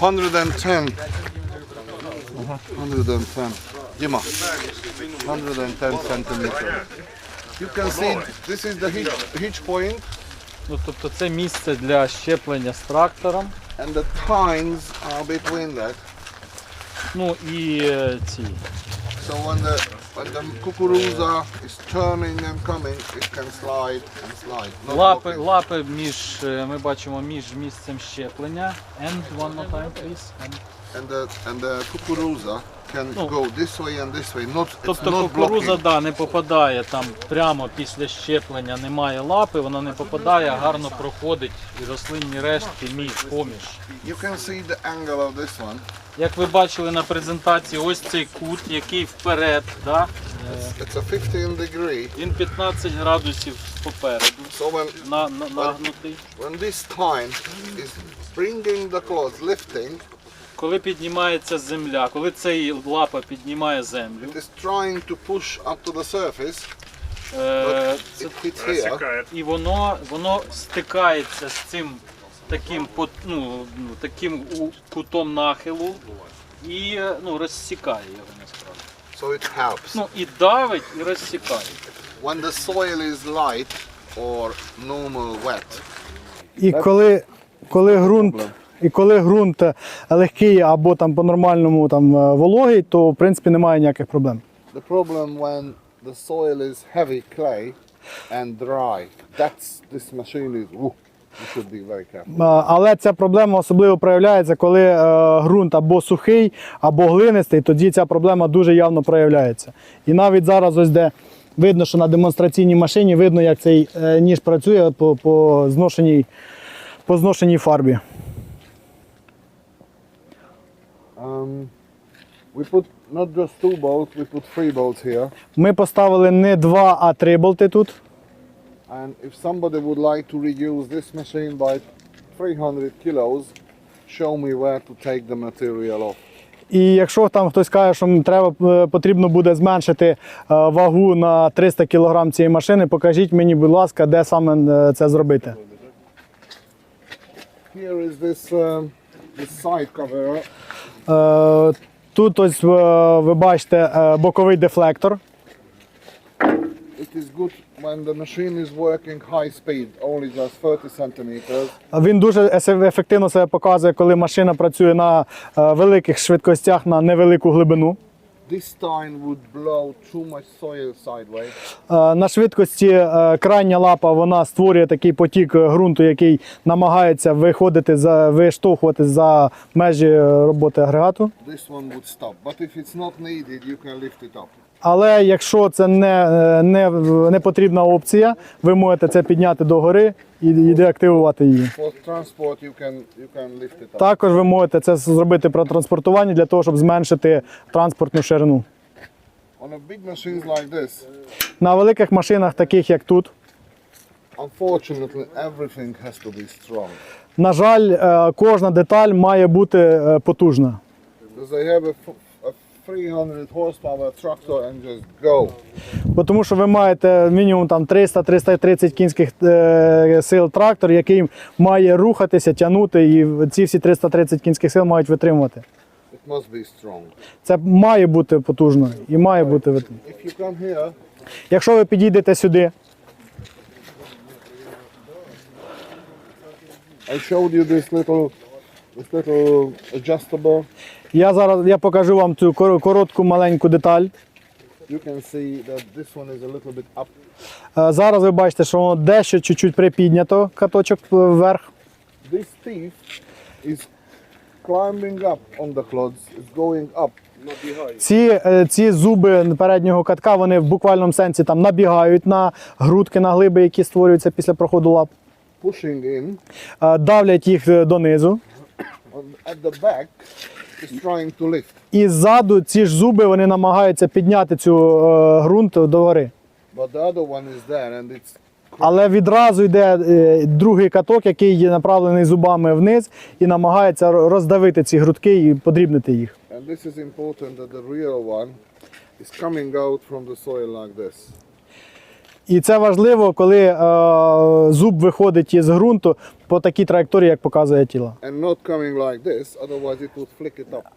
110. 110. Dima. 110 centimeter. You can see this is the hitch, hitch point Ну, тобто це місце для щеплення з трактором. and the tines are between that. Ну і е, ці. So when the when the kukuruza is turning and coming, it can slide and slide. Not Лапи, blocking. лапи між, е, ми бачимо між місцем щеплення. And one more time, please. And... And the and the kukuruza can No. go this way and this way. Not it's Тобто not кукуруза blocking. да, не попадає там прямо після щеплення, немає лапи, вона не попадає, а гарно проходить і рослинні рештки між поміж. You can see the angle of this one. Як ви бачили на презентації, ось цей кут, який вперед, да? е, It's a 15 degree. він 15 градусів попереду, So when на, на, нагнутий. when this tine is bringing the clothes, lifting, Коли піднімається земля, коли цей лапа піднімає землю, it is trying to push up to the surface, е, but це it hits here. і воно, воно стикається з цим таким, пот- ну, ну, таким у- кутом нахилу і е, ну, розсікає його насправді. So it helps. Ну і давить, і розсікає. When the soil is light or normal wet, І коли, коли ґрунт, і коли ґрунт е, легкий або там по-нормальному там е, вологий, то в принципі немає ніяких проблем. the problem when the soil is heavy clay and dry, that's this machine is. Woo. Е, Але ця проблема особливо проявляється, коли е, ґрунт або сухий, або глинистий, тоді ця проблема дуже явно проявляється. І навіть зараз, ось де видно, що на демонстраційній машині видно, як цей е, ніж працює по, по, зношеній, по зношеній фарбі. Um, we put not just two bolts, we put three bolts here. Ми поставили не два, а три болти тут. And if somebody would like to reduce this machine by 300 kilos, show me where to take the material off. І якщо там хтось каже, що треба е, потрібно буде зменшити е, вагу на 300 кг цієї машини, покажіть мені, будь ласка, де саме е, це зробити. Here is this um, this side cover. Е, Тут ось е, ви бачите е, боковий дефлектор. It is good when the machine is working high speed, only just 30 centimeters. Він дуже ефективно себе показує, коли машина працює на е, великих швидкостях на невелику глибину. This time would blow too much soil sideways. Е, На швидкості е, крайня лапа вона створює такий потік е, ґрунту, який намагається виходити за виштовхувати за межі роботи агрегату. This one would stop. But if it's not needed, you can lift it up. Але якщо це не, е, не, не потрібна опція, ви можете це підняти догори і, і деактивувати її. Також ви можете це зробити при транспортуванні для того, щоб зменшити транспортну ширину. На великих машинах, таких як тут, на жаль, е, кожна деталь має бути е, потужна. 300 horsepower tractor and just go. Бо Тому що ви маєте мінімум там 300-330 кінських е, сил трактор, який має рухатися, тягнути, і ці всі 330 кінських сил мають витримувати. It must be strong. Це має бути потужно і має бути вит- If you come here, Якщо ви підійдете сюди, I showed you this little this little adjustable. Я зараз я покажу вам цю коротку маленьку деталь. You can see that this one is a little bit up. Е, Зараз ви бачите, що воно дещо чуть-чуть припіднято каточок вверх. This teeth is climbing up on the clods. It's going up. Ці, е, ці зуби переднього катка вони в буквальному сенсі там набігають на грудки, на глиби, які створюються після проходу лап, pushing in. Е, давлять їх донизу. At the back І ззаду ці ж зуби вони намагаються підняти цю е, ґрунт догори. Але відразу йде е, другий каток, який є направлений зубами вниз і намагається роздавити ці грудки і подрібнити їх. and this is important that the real one is coming out from the soil like this. І це важливо, коли е, зуб виходить із ґрунту по такій траєкторії, як показує тіло. Like this.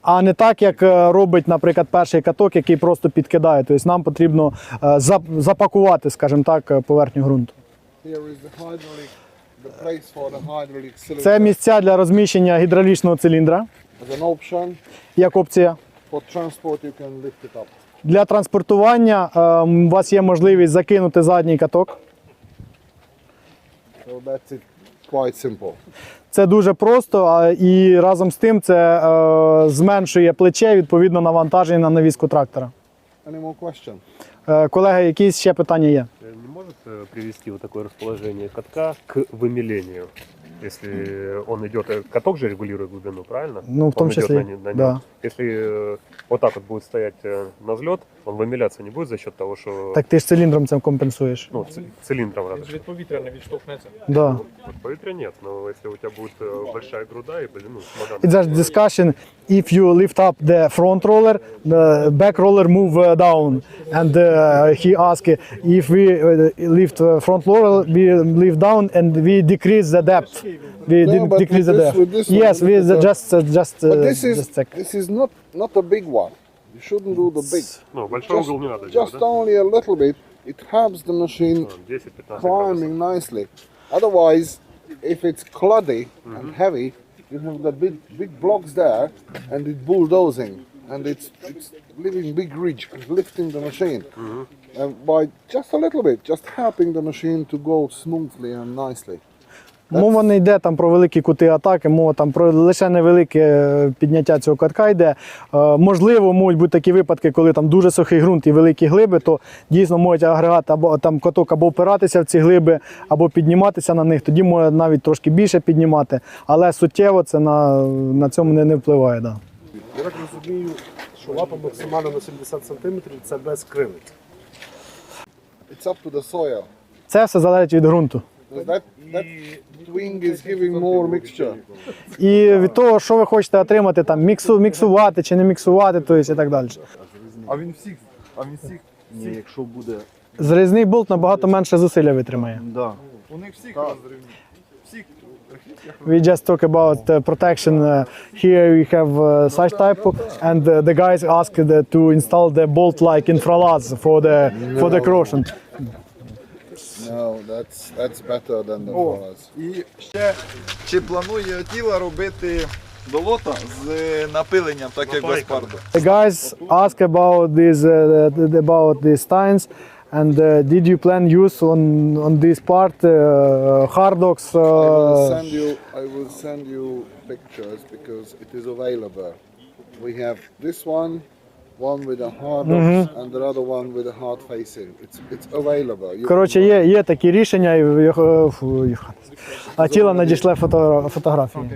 А не так, як е, робить, наприклад, перший каток, який просто підкидає. Тобто нам потрібно е, запакувати, скажімо так, е, поверхню ґрунту. Це місця для розміщення гідравлічного циліндра, як опція. for transport you can lift it up. Для транспортування е, у вас є можливість закинути задній каток. So that's it, quite simple. Це дуже просто, а і разом з тим це е, зменшує плече, відповідно навантаження на навіску трактора. Any more question? Е, колеги, якісь ще питання є? Э, Не может э, привести вот такое расположение катка к вымилению? Если он идет, э, каток же регулирует глубину, правильно? Ну, в том Он идет числе, на, не- на нем. да. Если э, вот так вот будет стоять э, на взлет, он вымиляться не будет за счет того, что Так ти ж циліндром це компенсуєш. ну, ц- цилиндром надо. Від повітря не відштовхнеться. Да. Вот поветрия нет, но если у тебя будет э, большая груда и, блин, ну, чемодан. It's just discussion if you lift up the front roller, the back roller move uh, down. And uh, he asked if we uh, lift uh, front roller, we lift down and we decrease the depth. We No, de- but decrease with the this- depth. with this one, yes, look we at that. just uh, just uh, But this is just check. this is not not a big one. You shouldn't do the big. Ну, большой Just, угол не надо делать, just да? only a little bit. It helps the machine Ну, 10-15 градусов. climbing nicely. Otherwise, if it's cloddy and heavy, you have got big big blocks there, and it's bulldozing, and it's it's leaving big ridge, lifting the machine. Mm-hmm. And by just a little bit, just helping the machine to go smoothly and nicely. Мова не йде там про великі кути атаки, мова там про лише невелике е, підняття цього катка йде. Е, можливо, можуть бути такі випадки, коли там дуже сухий ґрунт і великі глиби, то дійсно можуть агрегат або там каток або впиратися в ці глиби, або підніматися на них. Тоді може навіть трошки більше піднімати, але суттєво це на, на цьому не, не впливає. Да. Я так розумію, що лапа максимально на 70 см це без кривиць. It's up to the soil. Це все залежить від ґрунту. Because that that twing is giving more mixture. І від того, що ви хочете отримати, там міксу, міксувати чи не міксувати, то есть і так далі. А він всіх, а він всіх, ні, якщо буде. Зрізний болт набагато менше зусилля витримає. Да. У них всіх розривні. Всіх. We just talk about uh, protection. Uh, here we have uh, such type, and uh, the guys asked uh, to install the bolt like infralaz for the for the corrosion. No, that's that's better than the dollars. І ще чи планує тіла робити болота з напиленням, так як без парду? The guys ask about this uh, th- about these steins, and uh, did you plan use on on this part uh, hardox? I will Uh, send you. I will send you pictures because it is available. We have this one, one with a hard and the other one with a hard facing. It's it's available. You Коротше, є, є такі рішення, і його- фу, Йоханнес. а тіло надійшле фото, фотографії.